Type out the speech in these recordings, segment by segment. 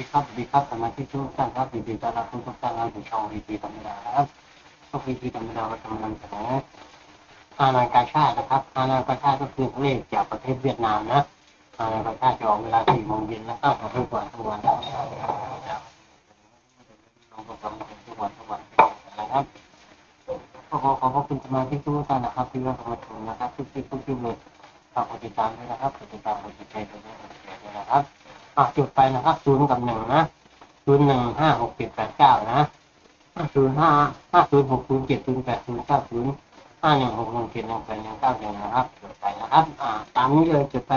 ดีครับสวัสดีครับสมาชิกทุกท่านครับยินดีต้อนรับทุกท่านเข้าสู่ช่องวีพีธรรมดาครับช่องวีพีธรรมดาเราจะมานำเสนออาณาการชาตินะครับอาณาการชาติก็คือทะเลจากประเทศเวียดนามนะอาณาการชาติจะออกเวลาสี่โมงเย็นนะครับทุกวันทุกวันลงประจำทุกวันทุกวันนะครับขอขอขอบคุณสมาชิกทุกท่านนะครับที่ร่วมสมัครนะครับทุกที่ทุกที่เลยฝากกดติดตามด้วยนะครับกดติดตามกดติดใจด้วยนะครับ อะจุดไปนะครับศูนย์กับหนึ่งนะศูนย์หนึ่งห้าหกเจ็ดแปดเก้านะศูนย์ห้าห้าศูนย์หกศูนย์เจ็ดศูนย์แปดศูนย์เก้าศูนย์ห้าหนึ่งหกหนึ่งเจ็ดหนึ่งแปดหนึ่งเก้าหนึ่งนะครับจุดไปนะครับ อ่าตามนี้เลยจุดไป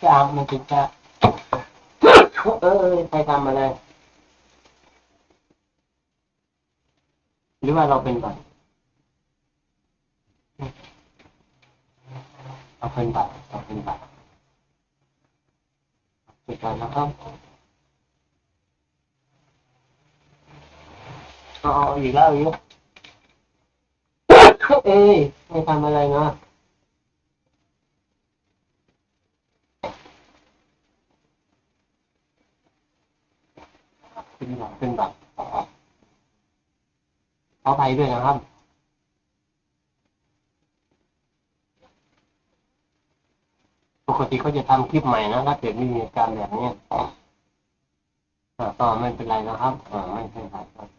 จะเอามันจะจะเออใครทำอะไร หรือว่าเราเป็นบัตรเราเป็นบัตรเราเป็นบัตรจุดก่อนนะครับอาเอาอีกแล้วอีกเอ้ยไม่ทำอะไรเนาะ เป็นแบบเป็นแบบขอไปด้วยนะครับปกติเขาจะทำคลิปใหม่นะถ้าเกิดมีเหตุการณ์แบบนี้อ่าก็ไม่เป็นไรนะครับไม่เป็นไรครับ